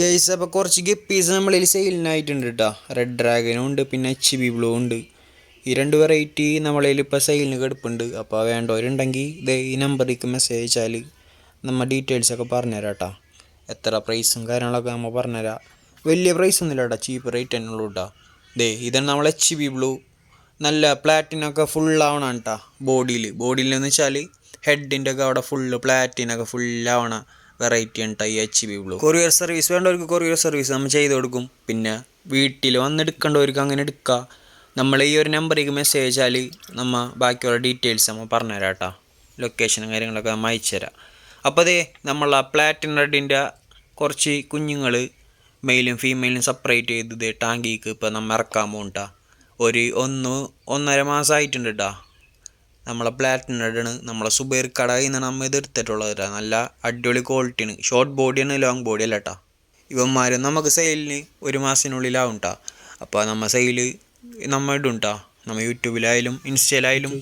Guys അപ്പോൾ കുറച്ച് guppies നമ്മളിൽ സെയിലിനായിട്ടുണ്ട് കേട്ടോ റെഡ് ഡ്രാഗനും ഉണ്ട് പിന്നെ എച്ച് ബി ബ്ലൂ ഉണ്ട്. ഈ രണ്ട് വെറൈറ്റി നമ്മളതിൽ ഇപ്പോൾ സെയിലിന് കിടപ്പുണ്ട്. അപ്പോൾ വേണ്ടവരുണ്ടെങ്കിൽ ഇത് ഈ നമ്പറിലേക്ക് മെസ്സേജ് അയച്ചാൽ നമ്മൾ ഡീറ്റെയിൽസൊക്കെ പറഞ്ഞുതരാം കേട്ടോ എത്ര പ്രൈസും കാര്യങ്ങളൊക്കെ നമ്മൾ പറഞ്ഞുതരാം. വലിയ പ്രൈസ് ഒന്നുമില്ല കേട്ടോ ചീപ്പ് റേറ്റ് തന്നെ ഉള്ളൂ കേട്ടോ ദേ ഇതാണ് നമ്മൾ എച്ച് ബി ബ്ലൂ നല്ല പ്ലാറ്റിനൊക്കെ ഫുള്ളാവണം കേട്ടോ ബോഡിയിൽ ബോഡിയിൽ എന്ന് വെച്ചാൽ ഹെഡിന്റെ ഒക്കെ അവിടെ ഫുള്ള് പ്ലാറ്റിനൊക്കെ ഫുള്ളാവണ വെറൈറ്റി ഉണ്ട് I H B blue courier service വേണ്ടവർക്ക് കൊറിയർ സർവീസ് നമ്മൾ ചെയ്ത് കൊടുക്കും. പിന്നെ വീട്ടിൽ വന്നെടുക്കേണ്ടവർക്ക് അങ്ങനെ എടുക്കുക നമ്മൾ ഈ ഒരു നമ്പറിലേക്ക് മെസ്സേജ് അയച്ചാൽ നമ്മൾ ബാക്കിയുള്ള ഡീറ്റെയിൽസ് നമ്മൾ പറഞ്ഞുതരാം കേട്ടോ ലൊക്കേഷനും കാര്യങ്ങളൊക്കെ നമ്മൾ അയച്ചു തരാം അപ്പോൾ അതേ നമ്മൾ ആ പ്ലാറ്റിൻ റെഡിന്റെ കുറച്ച് കുഞ്ഞുങ്ങൾ മെയിലും ഫീമെയിലും സെപ്പറേറ്റ് ചെയ്ത് ഇതേ ടാങ്കിക്ക് ഇപ്പോൾ നമ്മൾ ഇറക്കാൻ പോകും ഒരു ഒന്ന് ഒന്നര മാസമായിട്ടുണ്ട് കേട്ടോ നമ്മളെ പ്ലാറ്റിനാണ് നമ്മളെ സുബൈർ കടയിൽ നിന്നാണ് നമ്മൾ ഇത് എടുത്തിട്ടുള്ളത് നല്ല അടിപൊളി ക്വാളിറ്റിയാണ് ഷോർട്ട് ബോഡിയാണ് ലോങ് ബോഡി അല്ല കേട്ടോ ഇവന്മാരും നമുക്ക് സെയിലിന് ഒരു മാസത്തിനുള്ളിലാവും കേട്ടോ അപ്പോൾ നമ്മൾ സെയിൽ നമ്മൾ ഇടും കേട്ടോ നമ്മൾ യൂട്യൂബിലായാലും ഇൻസ്റ്റയിലായാലും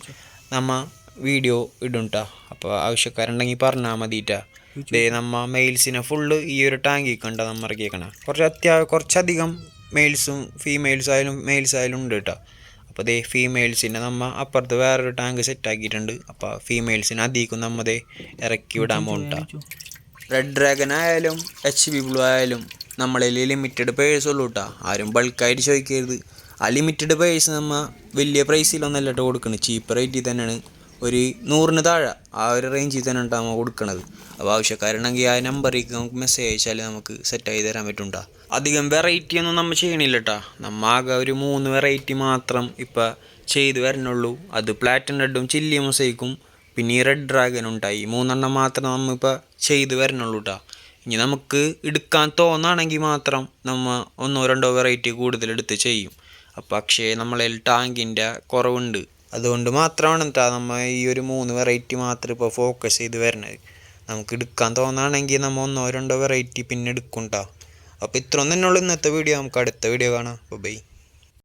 നമ്മൾ വീഡിയോ ഇടും കേട്ടോ അപ്പോൾ ആവശ്യക്കാരുണ്ടെങ്കിൽ പറഞ്ഞാൽ മതിട്ടാ ഇതേ നമ്മ മെയിൽസിനെ ഫുള്ള് ഈ ഒരു ടാങ്കിൽ കണ്ട നമ്മൾ ഇറക്കിയേക്കണം. കുറച്ച് അത്യാവശ്യം കുറച്ചധികം മെയിൽസും ഫീമെയിൽസ് ആയാലും മെയിൽസ് ആയാലും ഉണ്ട് കേട്ടോ അപ്പോൾ ദേ ഫീമെയിൽസിന് നമ്മൾ അപ്പുറത്ത് വേറൊരു ടാങ്ക് സെറ്റാക്കിയിട്ടുണ്ട് അപ്പോൾ ഫീമെയിൽസിന് അധികം നമ്മ ദേ ഇറക്കി വിടാൻ പോകണ്ട റെഡ് ഡ്രാഗൺ ആയാലും എച്ച് ബി ബ്ലൂ ആയാലും നമ്മളിൽ ലിമിറ്റഡ് പേഴ്സ് ഉള്ളൂ കേട്ടോ ആരും ബൾക്കായിട്ട് ചോദിക്കരുത്. ആ ലിമിറ്റഡ് പേഴ്സ് നമ്മൾ വലിയ പ്രൈസിലൊന്നല്ല കേട്ടോ കൊടുക്കുന്നത് ചീപ്പ് റേറ്റിൽ തന്നെയാണ്. ഒരു നൂറിന് താഴെ ആ ഒരു റേഞ്ചിൽ തന്നെ ഉണ്ടാകും നമ്മൾ കൊടുക്കണത്. അപ്പോൾ ആവശ്യക്കാരുണ്ടെങ്കിൽ ആ നമ്പറിലേക്ക് നമുക്ക് മെസ്സേജ് അയച്ചാൽ നമുക്ക് സെറ്റ് ആയി തരാൻ പറ്റുണ്ടോ അധികം വെറൈറ്റി ഒന്നും നമ്മൾ ചെയ്യണില്ല കേട്ടോ നമ്മ ആകെ ഒരു മൂന്ന് വെറൈറ്റി മാത്രം ഇപ്പം ചെയ്ത് വരണുള്ളൂ. അത് പ്ലാറ്റിൻ റെഡും ചില്ലി മൊസൈക്കും പിന്നെ ഈ റെഡ് ഡ്രാഗൻ ഉണ്ടായി മൂന്നെണ്ണം മാത്രം നമ്മളിപ്പോൾ ചെയ്ത് വരണുള്ളൂ കേട്ടോ ഇനി നമുക്ക് എടുക്കാൻ തോന്നാണെങ്കിൽ മാത്രം നമ്മൾ ഒന്നോ രണ്ടോ വെറൈറ്റി കൂടുതൽ എടുത്ത് ചെയ്യും. അപ്പോൾ പക്ഷേ നമ്മളതിൽ ടാങ്കിന്റെ കുറവുണ്ട്. അതുകൊണ്ട് മാത്രമാണ് കേട്ടോ നമ്മൾ ഈ ഒരു മൂന്ന് വെറൈറ്റി മാത്രം ഇപ്പോൾ ഫോക്കസ് ചെയ്ത് വരണത്. നമുക്ക് എടുക്കാൻ തോന്നുകയാണെങ്കിൽ നമ്മൾ ഒന്നോ രണ്ടോ വെറൈറ്റി പിന്നെ എടുക്കും കേട്ടോ അപ്പോൾ ഇത്രയും തന്നെയുള്ളൂ ഇന്നത്തെ വീഡിയോ നമുക്ക് അടുത്ത വീഡിയോ കാണാം. ബൈ